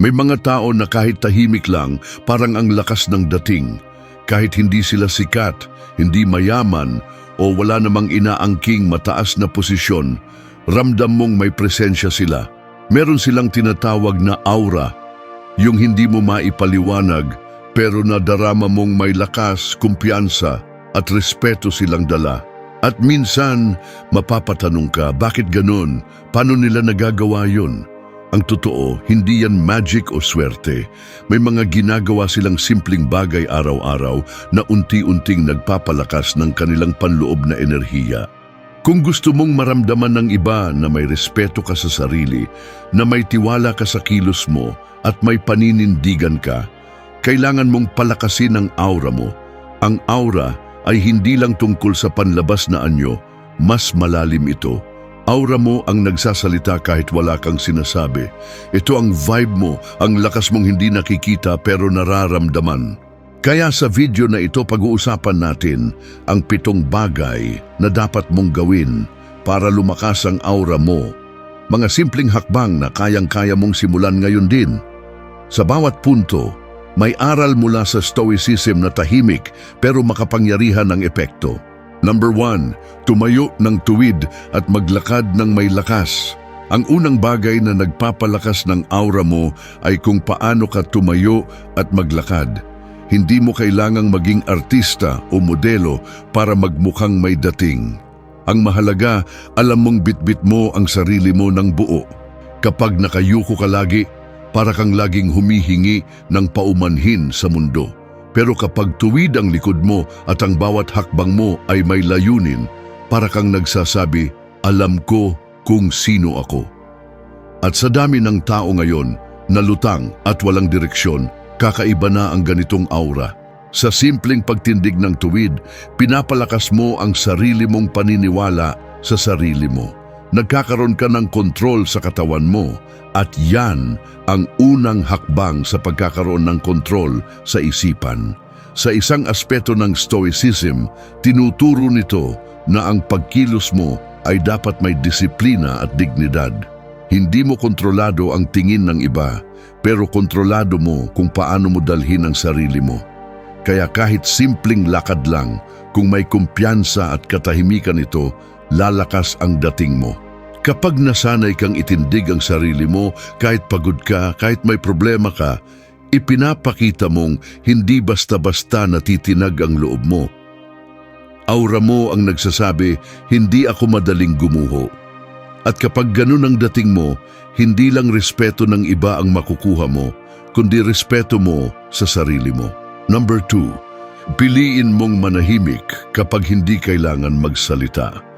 May mga tao na kahit tahimik lang, parang ang lakas ng dating. Kahit hindi sila sikat, hindi mayaman, o wala namang inaangking mataas na posisyon, ramdam mong may presensya sila. Meron silang tinatawag na aura, yung hindi mo maipaliwanag, pero nadarama mong may lakas, kumpiyansa, at respeto silang dala. At minsan, mapapatanong ka, bakit ganun? Paano nila nagagawa yun? Ang totoo, hindi yan magic o swerte. May mga ginagawa silang simpleng bagay araw-araw na unti-unting nagpapalakas ng kanilang panloob na enerhiya. Kung gusto mong maramdaman ng iba na may respeto ka sa sarili, na may tiwala ka sa kilos mo at may paninindigan ka, kailangan mong palakasin ang aura mo. Ang aura ay hindi lang tungkol sa panlabas na anyo, mas malalim ito. Aura mo ang nagsasalita kahit wala kang sinasabi. Ito ang vibe mo, ang lakas mong hindi nakikita pero nararamdaman. Kaya sa video na ito pag-uusapan natin ang pitong bagay na dapat mong gawin para lumakas ang aura mo. Mga simpleng hakbang na kayang-kaya mong simulan ngayon din. Sa bawat punto, may aral mula sa Stoicism na tahimik pero makapangyarihan ng epekto. Number one, tumayo ng tuwid at maglakad ng may lakas. Ang unang bagay na nagpapalakas ng aura mo ay kung paano ka tumayo at maglakad. Hindi mo kailangang maging artista o modelo para magmukhang may dating. Ang mahalaga, alam mong bitbit mo ang sarili mo ng buo. Kapag nakayuko ka lagi, para kang laging humihingi ng paumanhin sa mundo. Pero kapag tuwid ang likod mo at ang bawat hakbang mo ay may layunin, para kang nagsasabi, alam ko kung sino ako. At sa dami ng tao ngayon, nalutang at walang direksyon, kakaiba na ang ganitong aura. Sa simpleng pagtindig ng tuwid, pinapalakas mo ang sarili mong paniniwala sa sarili mo. Nagkakaroon ka ng kontrol sa katawan mo at yan ang unang hakbang sa pagkakaroon ng kontrol sa isipan. Sa isang aspeto ng Stoicism, tinuturo nito na ang pagkilos mo ay dapat may disiplina at dignidad. Hindi mo kontrolado ang tingin ng iba, pero kontrolado mo kung paano mo dalhin ang sarili mo. Kaya kahit simpleng lakad lang, kung may kumpiyansa at katahimikan ito, lalakas ang dating mo. Kapag nasanay kang itindig ang sarili mo, kahit pagod ka, kahit may problema ka, ipinapakita mong hindi basta-basta natitinag ang loob mo. Aura mo ang nagsasabi, hindi ako madaling gumuho. At kapag ganun ang dating mo, hindi lang respeto ng iba ang makukuha mo, kundi respeto mo sa sarili mo. Number two, piliin mong manahimik kapag hindi kailangan magsalita.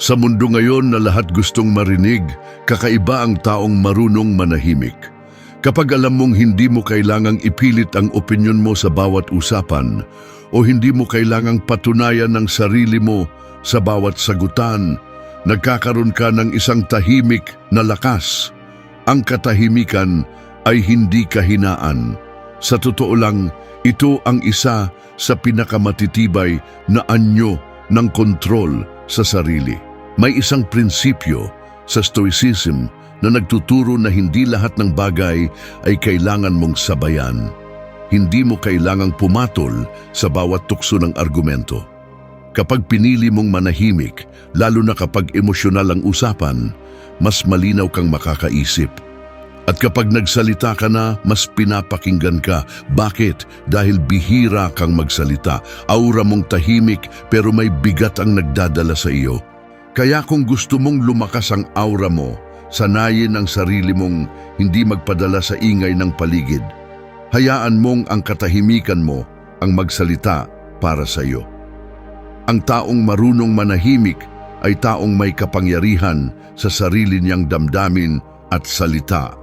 Sa mundo ngayon na lahat gustong marinig, kakaiba ang taong marunong manahimik. Kapag alam mong hindi mo kailangang ipilit ang opinyon mo sa bawat usapan o hindi mo kailangang patunayan ng sarili mo sa bawat sagutan, nagkakaroon ka ng isang tahimik na lakas. Ang katahimikan ay hindi kahinaan. Sa totoo lang, ito ang isa sa pinakamatitibay na anyo ng kontrol sa sarili. May isang prinsipyo sa Stoicism na nagtuturo na hindi lahat ng bagay ay kailangan mong sabayan. Hindi mo kailangang pumatol sa bawat tukso ng argumento. Kapag pinili mong manahimik, lalo na kapag emosyonal ang usapan, mas malinaw kang makakaisip. At kapag nagsalita ka na, mas pinapakinggan ka. Bakit? Dahil bihira kang magsalita. Aura mong tahimik pero may bigat ang nagdadala sa iyo. Kaya kung gusto mong lumakas ang aura mo, sanayin ang sarili mong hindi magpadala sa ingay ng paligid. Hayaan mong ang katahimikan mo ang magsalita para sa iyo. Ang taong marunong manahimik ay taong may kapangyarihan sa sarili niyang damdamin at salita.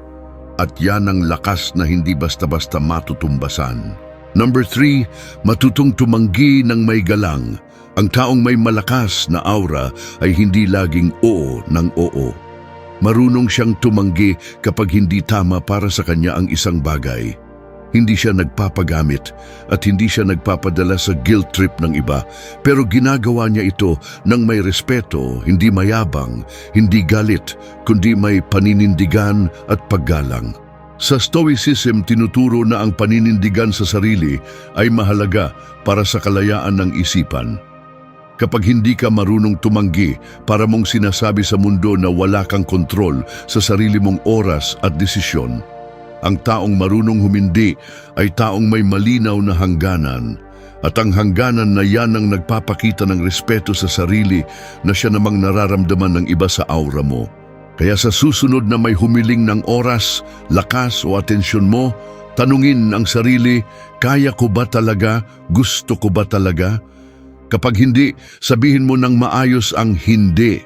At yan ang lakas na hindi basta-basta matutumbasan. Number three, matutong tumanggi ng may galang. Ang taong may malakas na aura ay hindi laging oo ng oo. Marunong siyang tumanggi kapag hindi tama para sa kanya ang isang bagay. Hindi siya nagpapagamit at hindi siya nagpapadala sa guilt trip ng iba pero ginagawa niya ito ng may respeto, hindi mayabang, hindi galit, kundi may paninindigan at paggalang. Sa Stoicism, tinuturo na ang paninindigan sa sarili ay mahalaga para sa kalayaan ng isipan. Kapag hindi ka marunong tumanggi para mong sinasabi sa mundo na wala kang kontrol sa sarili mong oras at desisyon, ang taong marunong humindi ay taong may malinaw na hangganan at ang hangganan na yan ang nagpapakita ng respeto sa sarili na siya namang nararamdaman ng iba sa aura mo. Kaya sa susunod na may humiling ng oras, lakas o atensyon mo, tanungin ang sarili, kaya ko ba talaga? Gusto ko ba talaga? Kapag hindi, sabihin mo ng maayos ang hindi.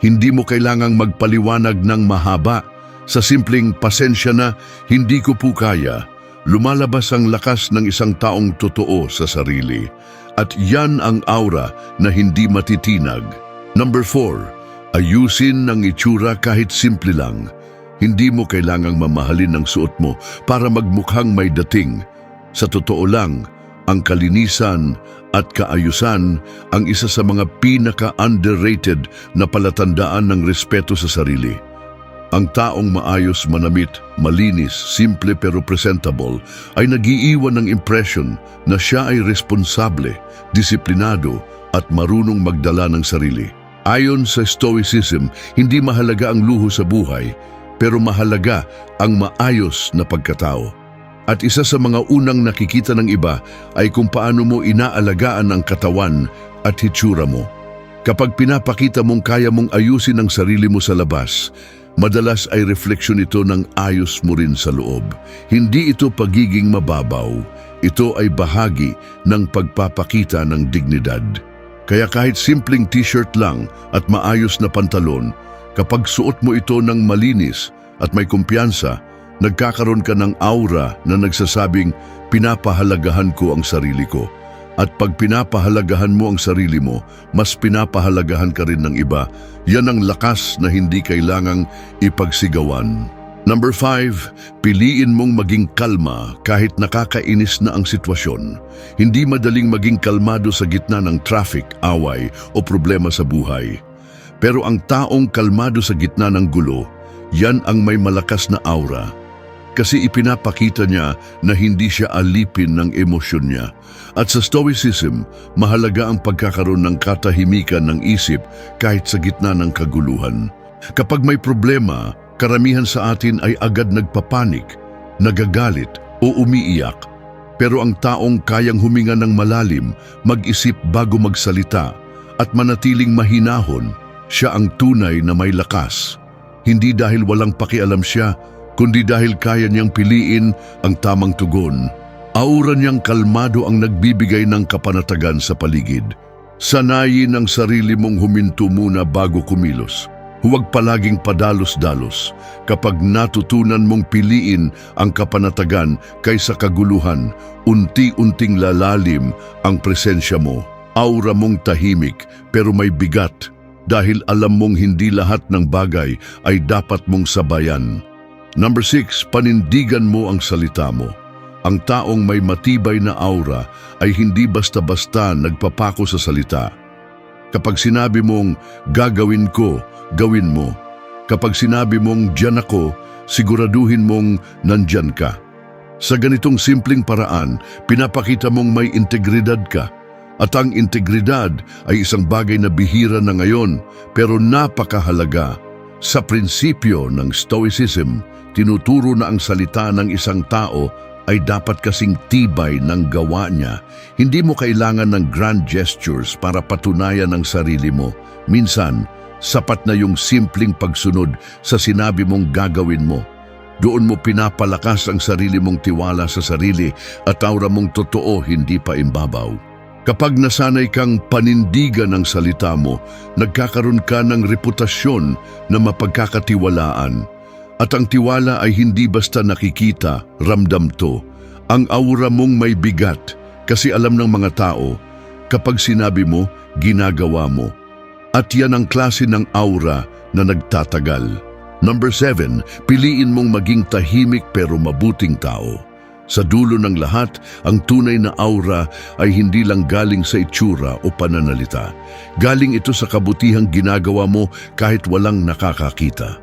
Hindi mo kailangang magpaliwanag ng mahaba. Sa simpleng pasensya na, hindi ko po kaya. Lumalabas ang lakas ng isang taong totoo sa sarili. At yan ang aura na hindi matitinag. Number 4. Ayusin ang itsura kahit simple lang. Hindi mo kailangang mamahalin ang suot mo para magmukhang may dating. Sa totoo lang, ang kalinisan at kaayusan ang isa sa mga pinaka-underrated na palatandaan ng respeto sa sarili. Ang taong maayos, manamit, malinis, simple pero presentable ay nagiiwan ng impression na siya ay responsable, disiplinado at marunong magdala ng sarili. Ayon sa Stoicism, hindi mahalaga ang luho sa buhay, pero mahalaga ang maayos na pagkatao. At isa sa mga unang nakikita ng iba ay kung paano mo inaalagaan ang katawan at hitsura mo. Kapag pinapakita mong kaya mong ayusin ang sarili mo sa labas, madalas ay refleksyon ito ng ayos mo rin sa loob. Hindi ito pagiging mababaw, ito ay bahagi ng pagpapakita ng dignidad. Kaya kahit simpleng t-shirt lang at maayos na pantalon, kapag suot mo ito ng malinis at may kumpiyansa, nagkakaroon ka ng aura na nagsasabing pinapahalagahan ko ang sarili ko. At pag pinapahalagahan mo ang sarili mo, mas pinapahalagahan ka rin ng iba. Yan ang lakas na hindi kailangang ipagsigawan. Number 5, piliin mong maging kalma kahit nakakainis na ang sitwasyon. Hindi madaling maging kalmado sa gitna ng traffic, away o problema sa buhay. Pero ang taong kalmado sa gitna ng gulo, yan ang may malakas na aura kasi ipinapakita niya na hindi siya alipin ng emosyon niya. At sa Stoicism, mahalaga ang pagkakaroon ng katahimikan ng isip kahit sa gitna ng kaguluhan. Kapag may problema, karamihan sa atin ay agad nagpapanik, nagagalit o umiiyak. Pero ang taong kayang huminga ng malalim, mag-isip bago magsalita at manatiling mahinahon, siya ang tunay na may lakas. Hindi dahil walang pakialam siya, kundi dahil kaya niyang piliin ang tamang tugon. Aura niyang kalmado ang nagbibigay ng kapanatagan sa paligid. Sanayin ang sarili mong huminto muna bago kumilos. Huwag palaging padalos-dalos kapag natutunan mong piliin ang kapanatagan kaysa kaguluhan, unti-unting lalalim ang presensya mo. Aura mong tahimik pero may bigat dahil alam mong hindi lahat ng bagay ay dapat mong sabayan. Number 6, panindigan mo ang salita mo. Ang taong may matibay na aura ay hindi basta-basta nagpapako sa salita. Kapag sinabi mong gagawin ko, gawin mo. Kapag sinabi mong diyan ako, siguraduhin mong nandyan ka. Sa ganitong simpleng paraan, pinapakita mong may integridad ka. At ang integridad ay isang bagay na bihira na ngayon pero napakahalaga. Sa prinsipyo ng Stoicism, tinuturo na ang salita ng isang tao ay dapat kasing tibay ng gawa niya. Hindi mo kailangan ng grand gestures para patunayan ang sarili mo. Minsan, sapat na yung simpleng pagsunod sa sinabi mong gagawin mo. Doon mo pinapalakas ang sarili mong tiwala sa sarili at aura mong totoo hindi pa imbabaw. Kapag nasanay kang panindigan ng salita mo, nagkakaroon ka ng reputasyon na mapagkakatiwalaan. At ang tiwala ay hindi basta nakikita, ramdam to. Ang aura mong may bigat kasi alam ng mga tao, kapag sinabi mo, ginagawa mo. At yan ang klase ng aura na nagtatagal. Number 7, piliin mong maging tahimik pero mabuting tao. Sa dulo ng lahat, ang tunay na aura ay hindi lang galing sa itsura o pananalita. Galing ito sa kabutihang ginagawa mo kahit walang nakakakita.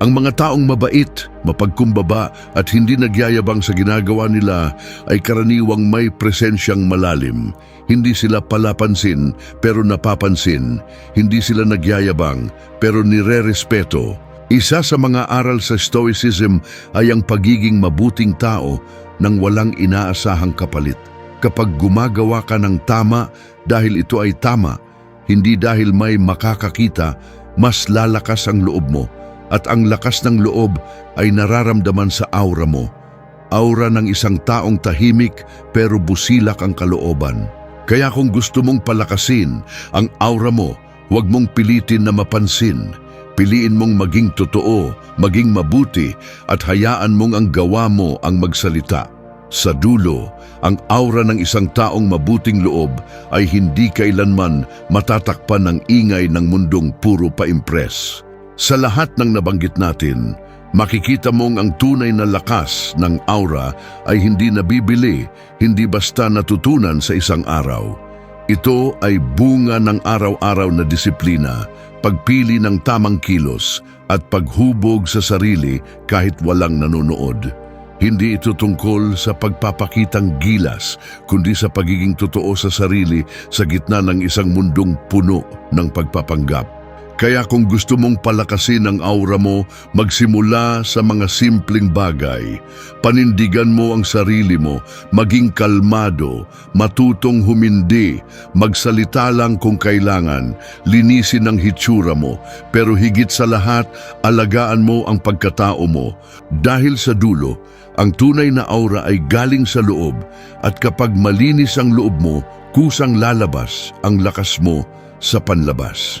Ang mga taong mabait, mapagkumbaba at hindi nagyayabang sa ginagawa nila ay karaniwang may presensyang malalim. Hindi sila palapansin pero napapansin. Hindi sila nagyayabang pero nire-respeto. Isa sa mga aral sa Stoicism ay ang pagiging mabuting tao nang walang inaasahang kapalit. Kapag gumagawa ka ng tama dahil ito ay tama, hindi dahil may makakakita, mas lalakas ang loob mo at ang lakas ng loob ay nararamdaman sa aura mo. Aura ng isang taong tahimik pero busilak ang kalooban. Kaya kung gusto mong palakasin ang aura mo, huwag mong pilitin na mapansin. Piliin mong maging totoo, maging mabuti at hayaan mong ang gawa mo ang magsalita. Sa dulo, ang aura ng isang taong mabuting loob ay hindi kailanman matatakpan ng ingay ng mundong puro pa-impress. Sa lahat ng nabanggit natin, makikita mong ang tunay na lakas ng aura ay hindi nabibili, hindi basta natutunan sa isang araw. Ito ay bunga ng araw-araw na disiplina, pagpili ng tamang kilos at paghubog sa sarili kahit walang nanonood. Hindi ito tungkol sa pagpapakitang gilas, kundi sa pagiging totoo sa sarili sa gitna ng isang mundong puno ng pagpapanggap. Kaya kung gusto mong palakasin ang aura mo, magsimula sa mga simpleng bagay. Panindigan mo ang sarili mo, maging kalmado, matutong humindi, magsalita lang kung kailangan, linisin ang hitsura mo, pero higit sa lahat, alagaan mo ang pagkatao mo. Dahil sa dulo, ang tunay na aura ay galing sa loob at kapag malinis ang loob mo, kusang lalabas ang lakas mo sa panlabas.